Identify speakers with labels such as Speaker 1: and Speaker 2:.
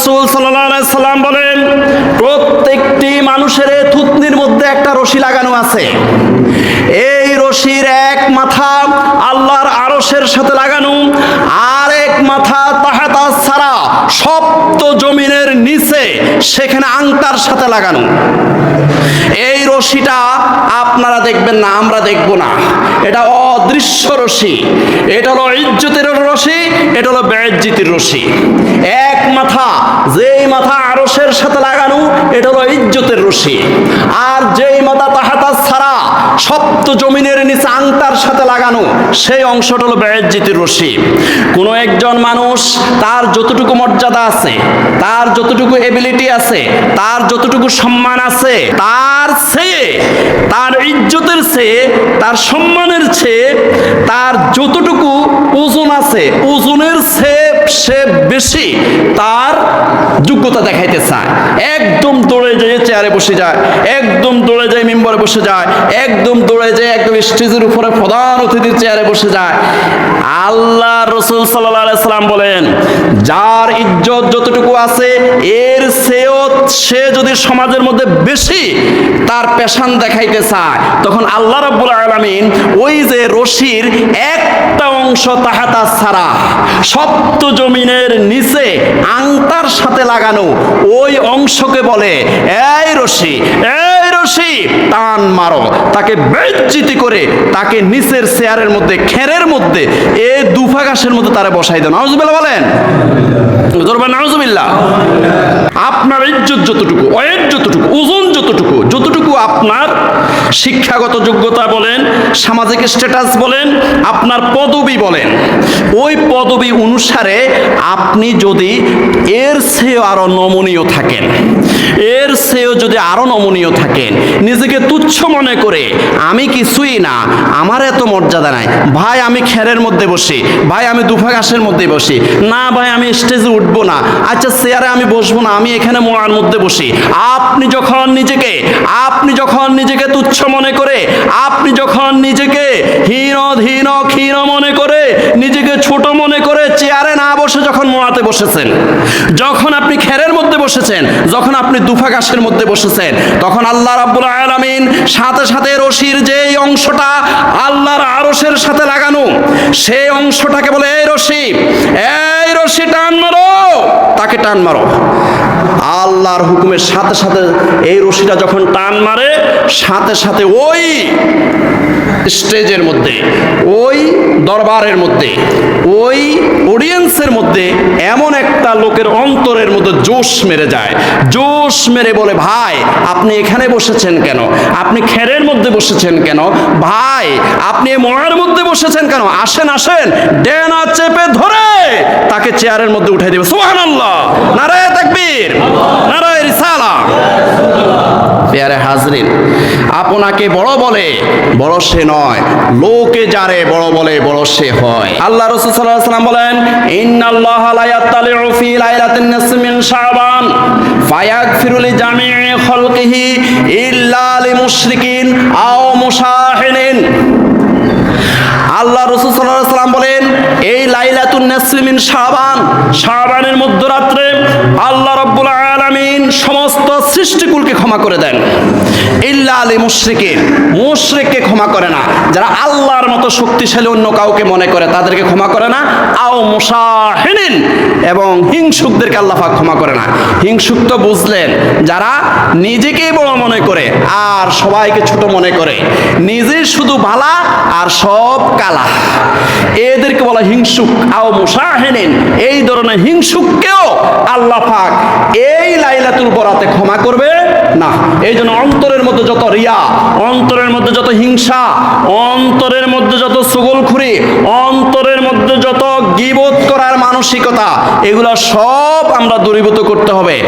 Speaker 1: রসুল সাল্লাম বলেন, প্রত্যেকটি মানুষের থুতনির মধ্যে একটা রশি লাগানো আছে। এই রশির এক মাথা আল্লাহর আরসের সাথে লাগানো, আর এক মাথা তাহাতা ছাড়া সপ্ত জমিনের নিচে সেখানে আংটার সাথে লাগানো। এই রশিটা আপনারা দেখবেন না, আমরা দেখব না। এটা অদৃশ্য রশি এটা হলো ইজ্জতের রশি এটা হলো বেজ্জিতির রশি এক মাথা, যেই মাথা আরসের সাথে লাগানো, এটা হলো ইজ্জতের রশি আর যেই মাথা ছাড়া সপ্ত জমিনের নিচে আংটার সাথে লাগানো, সেই অংশটা হলো ব্যজ্জিতির রশি কোনো একজন মানুষ তার যতটুকু মর্যাদা আছে, তার যতটুকু এবিলিটি আছে, তার যতটুকু সম্মান আছে, তার চেয়ে, তার ইজ্জতের চেয়ে, তার সম্মানের চেয়ে, তার যতটুকু ওজন আছে, ওজনের চেয়ে সে বেশি, তার যোগ্যতা দেখাইতে চায়। একদম দৌড়ে যেয়ে চেয়ারে বসে যায়, একদম দৌড়ে যায় মেম্বারে বসে যায়, একদম দৌড়ে যায় একদম স্টেজের উপরে প্রধান অতিথির চেয়ারে বসে যায়। আল্লাহ রসুল সাল্লাম বলেন, যার ইজ্জত যতটুকু আছে, এর সেও সে যদি সমাজের মধ্যে বেশি তার পেশান দেখাইতে চায়, তখন আল্লাহ রাব্বুল আলামিন ওই যে রশির একটা অংশ তাহাতা ছাড়া সপ্ত জমিনের নিচে আংটার সাথে লাগানো ওই অংশকে বলে, এই রশি এই রশি, টান মারো। তাকে বেজ্জিতি করে তাকে নিচের চেয়ারের মধ্যে, খেরের মধ্যে, এ দুফা ঘাসের মধ্যে তারা বসাই দেন। নাউজুবিল্লাহ বলেন, নাউজুবিল্লাহ, আপনার ইজ্জত যতটুকু, অয়ের যতটুকু, ওজন যতটুকু যতটুকু আপনার শিক্ষাগত যোগ্যতা বলেন সামাজিক স্ট্যাটাস বলেন, আপনার পদবি বলেন। ওই পদবি অনুসারে আপনি যদি এর চেয়েও আরও নমনীয় থাকেন, এর চেয়েও যদি আরও নমনীয় থাকেন, নিজেকে তুচ্ছ মনে করে, আমি কিছুই না, আমার এত মর্যাদা নাই, ভাই আমি খেরের মধ্যে বসি, ভাই আমি দুফা ঘাসের মধ্যে বসি, না ভাই আমি স্টেজে উঠবো না আচ্ছা চেয়ারে আমি বসবো না, আমি এখানে মোড়ার মধ্যে বসি, আপনি যখন নিজেকে, আপনি যখন নিজেকে তুচ্ছ মনে করে, আপনি যখন নিজেকে হীন ধীন ক্ষীণ মনে করে, নিজেকে ছোট মনে করে চেয়ারে না বসে যখন মোড়াতে বসেছেন, যখন আপনি খেরের মধ্যে বসেছেন, যখন আপনি দুফা ঘাসের মধ্যে বসেছেন, তখন আল্লাহ রাব্বুল আলামিন সাথে সাথে রশির যেই অংশটা আল্লাহর আরশের সাথে লাগানো, সেই অংশটাকে বলে, এই রশি এই রশি টান মারো, তাকে টান মারো। আল্লাহর হুকুমের সাথে সাথে এই রশিটা যখন টান মারে সাথে সাথে ওই স্টেজের মধ্যে, ওই দরবারের মধ্যে, ওই অডিয়েন্সের মধ্যে এমন একটা লোকের অন্তরের মধ্যে জোশ মেরে যায়। জোশ মেরে বলে, ভাই, আপনি এখানে বসেছেন কেন? আপনি খেরের মধ্যে বসেছেন কেন? ভাই, আপনি মরার মধ্যে বসেছেন কেন? আসেন আসেন। ডেনা চেপে ধরে তাকে চেয়ারের মধ্যে উঠাই দেবে। সুবহানাল্লাহ! নারায় আপনাকে বড় বলে, বড় সে নয়। লোকে যারে বড় বলে, বড় সে হয়। আল্লাহ রাসূল সাল্লাল্লাহু আলাইহি ওয়াসাল্লাম বলেন, ইন্নাল্লাহ লা ইয়াত্তালিউ ফি লাইলাতিন নিসফি মিন শাবান, ফায়াগফিরু লিজামি'i খালকিহি ইল্লা লিমুশরিকিন আও মুশাহিনিন আল্লাহ রসুল সাল্লাহ সাল্লাম বলেন, এই লাইলাতুন নাসরিমিন শাবান, শাবানের মধ্যরাত্রে আল্লাহ রব্বুল আলামিন সমস্ত সৃষ্টিকুলকে ক্ষমা করে দেন। ইল্লা আলী মুশরিকের মুশরিককে ক্ষমা করে না। যারা আল্লাহর মতো শক্তিশালী অন্য কাউকে মনে করে, তাদেরকে ক্ষমা করে না। আও মুসাহিনিন। এবং হিংসুকদেরকে আল্লাহ ক্ষমা করে না। হিংসুক তো বুঝলেন, যারা নিজেকেই বড় মনে করে আর সবাইকে ছোট মনে করে। নিজে শুধু ভালা আর সব কালা। এদেরকে বলা হিংসুক, আও মুসাহিনিন। এই ধরনের হিংসুককেও আল্লাহ পাক এই লাইলাতুল বরাতে ক্ষমা করবে। না। এই জন্য অন্তরের মধ্যে যত রিয়া, অন্তরের মধ্যে যত হিংসা, অন্তরের মধ্যে যত সুগলখুরি, অন্তরের মধ্যে যত গিবোধ করার মানসিকতা, এগুলা সব আমরা দূরীভূত করতে হবে।